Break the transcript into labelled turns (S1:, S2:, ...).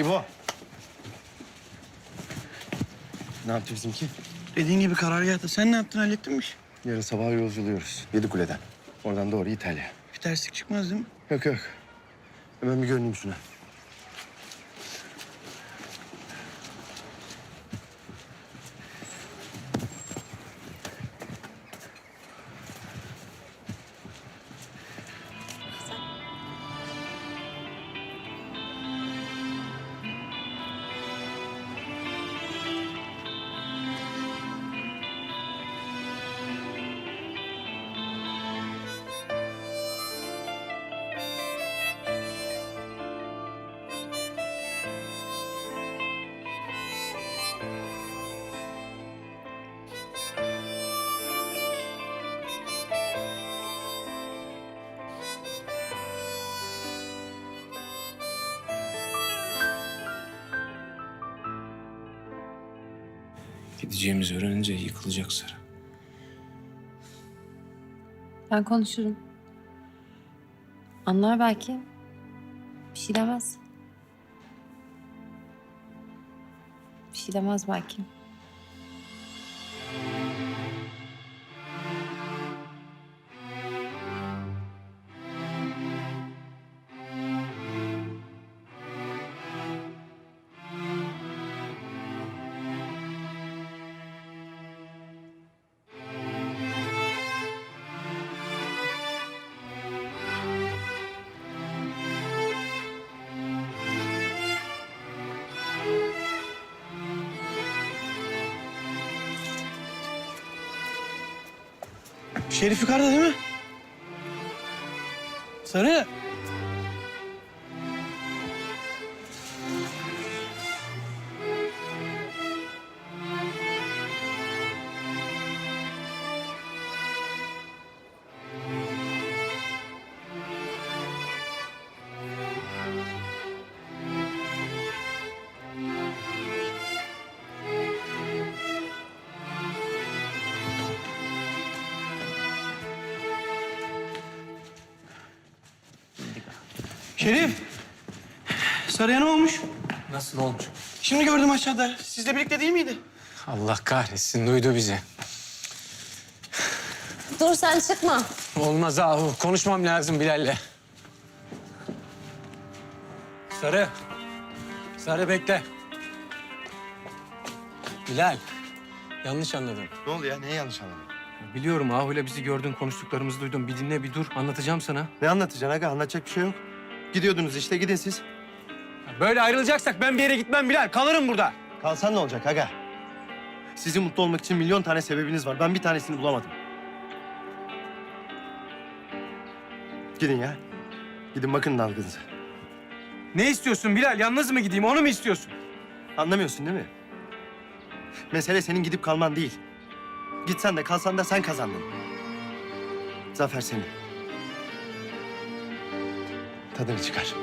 S1: İbo. Ne yaptı bizimki?
S2: Dediğin gibi karargâhta. Sen ne yaptın hallettin mi? işi?
S1: Yarın sabah yolculuyoruz. Yedi kuleden. Oradan doğru İtalya.
S2: Bir terslik çıkmaz değil mi?
S1: Yok yok. Hemen bir görüneyim şuna.
S3: Gideceğimizi öğrenince yıkılacak Sara.
S4: Ben konuşurum. Anlar belki. Bir şey demez. Bir şey demez belki.
S2: Şerif yukarıda değil mi? Sarı. Şerif. Sarıya ne olmuş?
S3: Nasıl olmuş?
S2: Şimdi gördüm aşağıda. Sizle birlikte değil miydi?
S3: Allah kahretsin duydu bizi.
S4: Dur sen çıkma.
S3: Olmaz ahu. Konuşmam lazım Bilal'le. Sarı. Sarı bekle. Bilal. Yanlış anladın.
S1: Ne oldu ya? Neyi yanlış anladın?
S3: Biliyorum Ahu'yla bizi gördün, konuştuklarımızı duydum. Bir dinle, bir dur. Anlatacağım sana.
S1: Ne anlatacaksın aga? Anlatacak bir şey yok. Gidiyordunuz işte gidin siz.
S3: Böyle ayrılacaksak ben bir yere gitmem Bilal. Kalırım burada.
S1: Kalsan ne olacak aga? Sizin mutlu olmak için milyon tane sebebiniz var. Ben bir tanesini bulamadım. Gidin ya. Gidin bakın dalgınıza.
S3: Ne istiyorsun Bilal? Yalnız mı gideyim? Onu mu istiyorsun?
S1: Anlamıyorsun değil mi? Mesele senin gidip kalman değil. Gitsen de kalsan da sen kazandın. Zafer senin tadını çıkar.